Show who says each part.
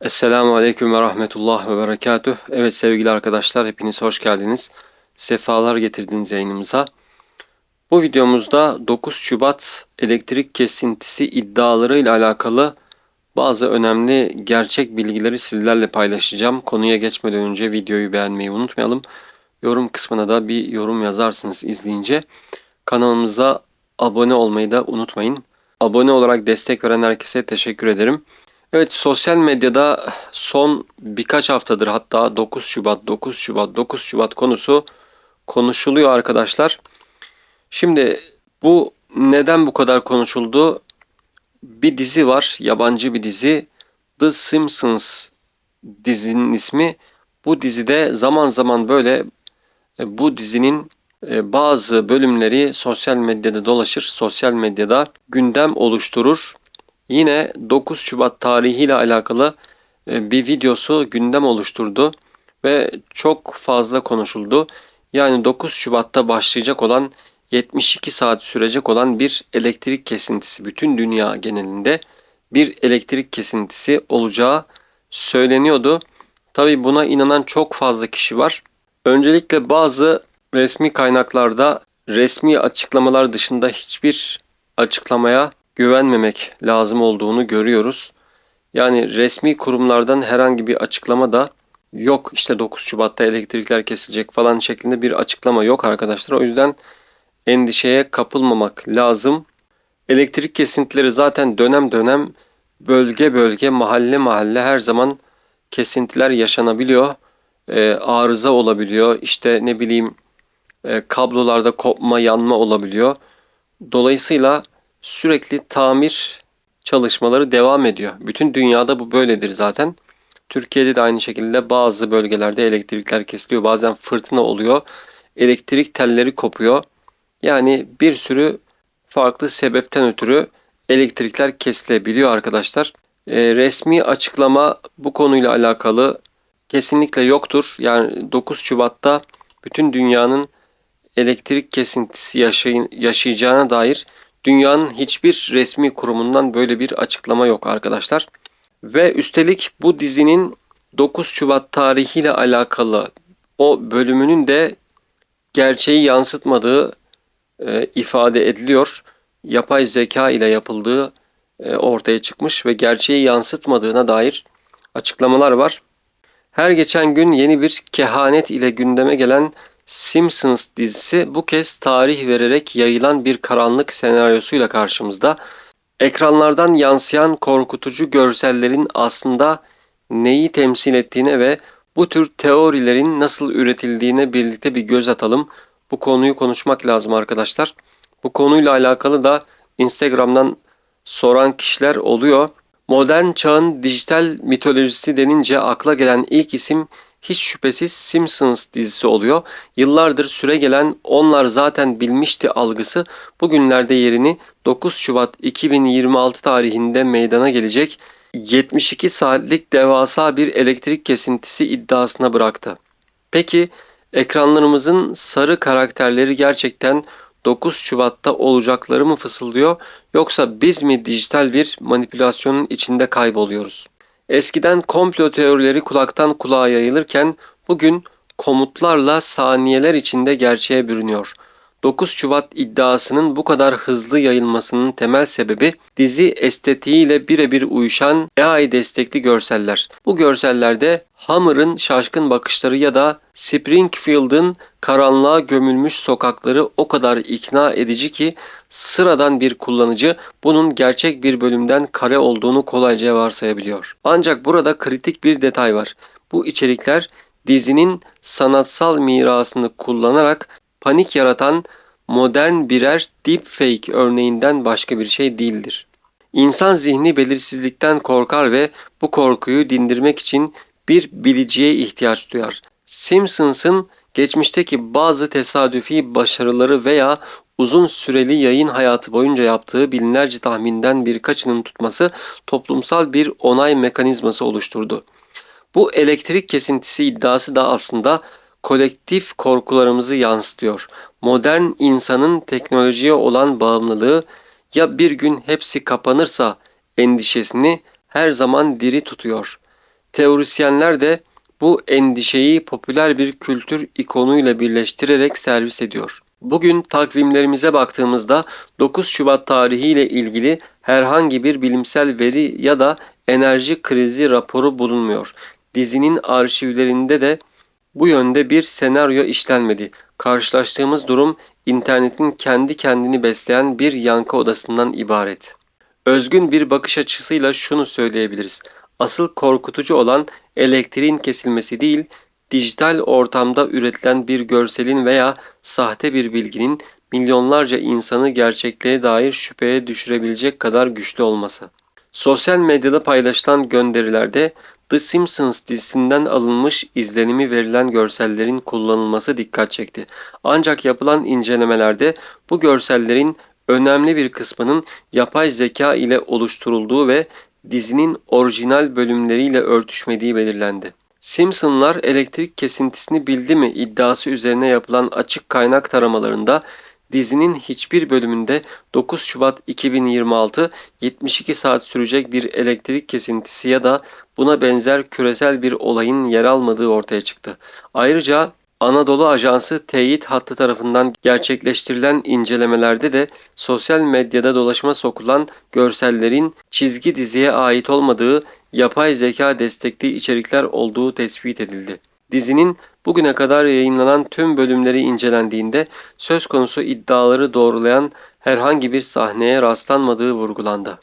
Speaker 1: Esselamu Aleyküm ve Rahmetullah ve Berekatuh. Evet sevgili arkadaşlar hepiniz hoş geldiniz. Sefalar getirdiniz yayınımıza. Bu videomuzda 9 Şubat elektrik kesintisi iddiaları ile alakalı bazı önemli gerçek bilgileri sizlerle paylaşacağım. Konuya geçmeden önce videoyu beğenmeyi unutmayalım. Yorum kısmına da bir yorum yazarsınız izleyince. Kanalımıza abone olmayı da unutmayın. Abone olarak destek veren herkese teşekkür ederim. Evet sosyal medyada son birkaç haftadır hatta 9 Şubat 9 Şubat 9 Şubat konusu konuşuluyor arkadaşlar. Şimdi bu neden bu kadar konuşuldu? Bir dizi var yabancı bir dizi The Simpsons dizinin ismi. Bu dizide zaman zaman böyle e, bu dizinin e, bazı bölümleri sosyal medyada dolaşır. Sosyal medyada gündem oluşturur. Yine 9 Şubat tarihiyle alakalı e, bir videosu gündem oluşturdu ve çok fazla konuşuldu. Yani 9 Şubat'ta başlayacak olan 72 saat sürecek olan bir elektrik kesintisi bütün dünya genelinde bir elektrik kesintisi olacağı söyleniyordu. Tabi buna inanan çok fazla kişi var. Öncelikle bazı resmi kaynaklarda resmi açıklamalar dışında hiçbir açıklamaya güvenmemek lazım olduğunu görüyoruz. Yani resmi kurumlardan herhangi bir açıklama da yok. İşte 9 Şubat'ta elektrikler kesilecek falan şeklinde bir açıklama yok arkadaşlar. O yüzden endişeye kapılmamak lazım. Elektrik kesintileri zaten dönem dönem bölge bölge mahalle mahalle her zaman kesintiler yaşanabiliyor. Ee, arıza olabiliyor. İşte ne bileyim e, kablolarda kopma yanma olabiliyor. Dolayısıyla sürekli tamir çalışmaları devam ediyor. Bütün dünyada bu böyledir zaten. Türkiye'de de aynı şekilde bazı bölgelerde elektrikler kesiliyor. Bazen fırtına oluyor. Elektrik telleri kopuyor. Yani bir sürü farklı sebepten ötürü elektrikler kesilebiliyor arkadaşlar. E, resmi açıklama bu konuyla alakalı kesinlikle yoktur. Yani 9 Şubat'ta bütün dünyanın elektrik kesintisi yaşayın, yaşayacağına dair Dünyanın hiçbir resmi kurumundan böyle bir açıklama yok arkadaşlar. Ve üstelik bu dizinin 9 Şubat tarihiyle alakalı o bölümünün de gerçeği yansıtmadığı e, ifade ediliyor. Yapay zeka ile yapıldığı e, ortaya çıkmış ve gerçeği yansıtmadığına dair açıklamalar var. Her geçen gün yeni bir kehanet ile gündeme gelen Simpsons dizisi bu kez tarih vererek yayılan bir karanlık senaryosuyla karşımızda. Ekranlardan yansıyan korkutucu görsellerin aslında neyi temsil ettiğine ve bu tür teorilerin nasıl üretildiğine birlikte bir göz atalım. Bu konuyu konuşmak lazım arkadaşlar. Bu konuyla alakalı da Instagram'dan soran kişiler oluyor. Modern çağın dijital mitolojisi denince akla gelen ilk isim hiç şüphesiz Simpsons dizisi oluyor. Yıllardır süre gelen onlar zaten bilmişti algısı bugünlerde yerini 9 Şubat 2026 tarihinde meydana gelecek 72 saatlik devasa bir elektrik kesintisi iddiasına bıraktı. Peki ekranlarımızın sarı karakterleri gerçekten 9 Şubat'ta olacakları mı fısıldıyor yoksa biz mi dijital bir manipülasyonun içinde kayboluyoruz? Eskiden komplo teorileri kulaktan kulağa yayılırken bugün komutlarla saniyeler içinde gerçeğe bürünüyor. 9 Şubat iddiasının bu kadar hızlı yayılmasının temel sebebi dizi estetiğiyle birebir uyuşan AI destekli görseller. Bu görsellerde Hammer'ın şaşkın bakışları ya da Springfield'ın karanlığa gömülmüş sokakları o kadar ikna edici ki sıradan bir kullanıcı bunun gerçek bir bölümden kare olduğunu kolayca varsayabiliyor. Ancak burada kritik bir detay var. Bu içerikler dizinin sanatsal mirasını kullanarak panik yaratan modern birer deepfake örneğinden başka bir şey değildir. İnsan zihni belirsizlikten korkar ve bu korkuyu dindirmek için bir biliciye ihtiyaç duyar. Simpsons'ın geçmişteki bazı tesadüfi başarıları veya uzun süreli yayın hayatı boyunca yaptığı binlerce tahminden birkaçının tutması toplumsal bir onay mekanizması oluşturdu. Bu elektrik kesintisi iddiası da aslında kolektif korkularımızı yansıtıyor. Modern insanın teknolojiye olan bağımlılığı ya bir gün hepsi kapanırsa endişesini her zaman diri tutuyor. Teorisyenler de bu endişeyi popüler bir kültür ikonuyla birleştirerek servis ediyor. Bugün takvimlerimize baktığımızda 9 Şubat tarihiyle ilgili herhangi bir bilimsel veri ya da enerji krizi raporu bulunmuyor. Dizinin arşivlerinde de bu yönde bir senaryo işlenmedi. Karşılaştığımız durum internetin kendi kendini besleyen bir yankı odasından ibaret. Özgün bir bakış açısıyla şunu söyleyebiliriz. Asıl korkutucu olan elektriğin kesilmesi değil, dijital ortamda üretilen bir görselin veya sahte bir bilginin milyonlarca insanı gerçekliğe dair şüpheye düşürebilecek kadar güçlü olması. Sosyal medyada paylaşılan gönderilerde The Simpsons dizisinden alınmış izlenimi verilen görsellerin kullanılması dikkat çekti. Ancak yapılan incelemelerde bu görsellerin önemli bir kısmının yapay zeka ile oluşturulduğu ve dizinin orijinal bölümleriyle örtüşmediği belirlendi. Simpsonlar elektrik kesintisini bildi mi iddiası üzerine yapılan açık kaynak taramalarında dizinin hiçbir bölümünde 9 Şubat 2026 72 saat sürecek bir elektrik kesintisi ya da buna benzer küresel bir olayın yer almadığı ortaya çıktı. Ayrıca Anadolu Ajansı teyit hattı tarafından gerçekleştirilen incelemelerde de sosyal medyada dolaşıma sokulan görsellerin çizgi diziye ait olmadığı yapay zeka destekli içerikler olduğu tespit edildi. Dizinin bugüne kadar yayınlanan tüm bölümleri incelendiğinde söz konusu iddiaları doğrulayan herhangi bir sahneye rastlanmadığı vurgulandı.